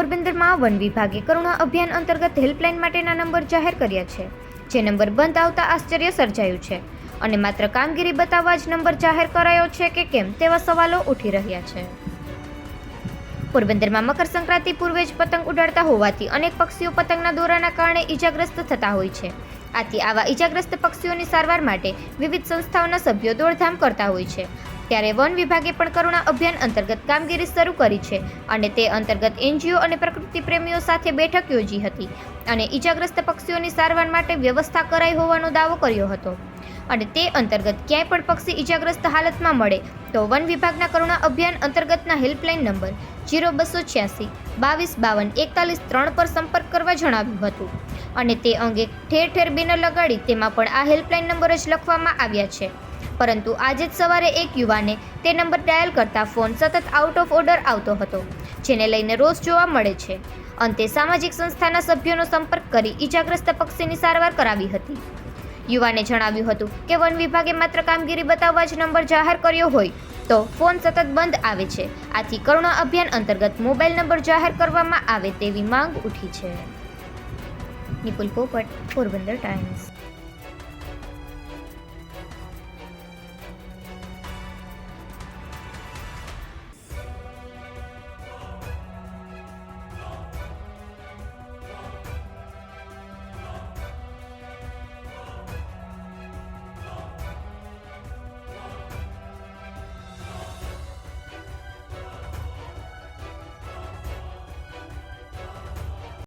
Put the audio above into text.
સુરતમાં વન વિભાગે કરુણા અભિયાન અંતર્ગત હેલ્પલાઇન માટેના નંબર જાહેર કર્યા છે, જે નંબર બંધ આવતા આશ્ચર્ય સર્જાયું છે અને માત્ર કામગીરી બતાવવા જ નંબર જાહેર કરાયો છે કે કેમ તેવા સવાલો ઉઠી રહ્યા છે. પોરબંદરમાં મકર સંક્રાંતિ પૂર્વે જ પતંગ ઉડાડતા હોવાથી અનેક પક્ષીઓ પતંગના દોરાના કારણે ઈજાગ્રસ્ત થતા હોય છે. આથી આવા ઈજાગ્રસ્ત પક્ષીઓની સારવાર માટે વિવિધ સંસ્થાઓના સભ્યો દોડધામ કરતા હોય છે. ત્યારે વન વિભાગે પણ કરુણા અભિયાન અંતર્ગત કામગીરી શરૂ કરી છે અને તે અંતર્ગત એનજીઓ અને પ્રકૃતિ પ્રેમીઓ સાથે બેઠક યોજી હતી અને ઈજાગ્રસ્ત પક્ષીઓની સારવાર માટે વ્યવસ્થા કરાઈ હોવાનો દાવો કર્યો હતો. અને તે અંતર્ગત ક્યાંય પણ પક્ષી ઈજાગ્રસ્ત હાલતમાં મળે, તો વન વિભાગના કરુણા અભિયાન અંતર્ગતના હેલ્પલાઇન નંબર જીરો બસો છ્યાસી બાવીસ બાવન એકતાલીસ ત્રણ પર સંપર્ક કરવા જણાવ્યું હતું. અને તે અંગે ઠેર ઠેર બેનર લગાડી તેમાં પણ આ હેલ્પલાઇન નંબર જ લખવામાં આવ્યા છે. પરંતુ આજે જ સવારે એક યુવાને તે નંબર ડાયલ કરતા ફોન સતત આઉટ ઓફ ઓર્ડર આવતો હતો, જેને લઈને રોષ જોવા મળે છે. અંતે સામાજિક સંસ્થાના સભ્યોનો સંપર્ક કરી ઈજાગ્રસ્ત પક્ષીની સારવાર કરાવી હતી. યુવાને જણાવ્યું હતું કે વન વિભાગે માત્ર કામગીરી બતાવવા જ નંબર જાહેર કર્યો હોય તો ફોન સતત બંધ આવે છે. આથી કરુણા અભિયાન અંતર્ગત મોબાઈલ નંબર જાહેર કરવામાં આવે તેવી માંગ ઉઠી છે. નિપુલ પોપટ, પોરબંદર ટાઈમ્સ.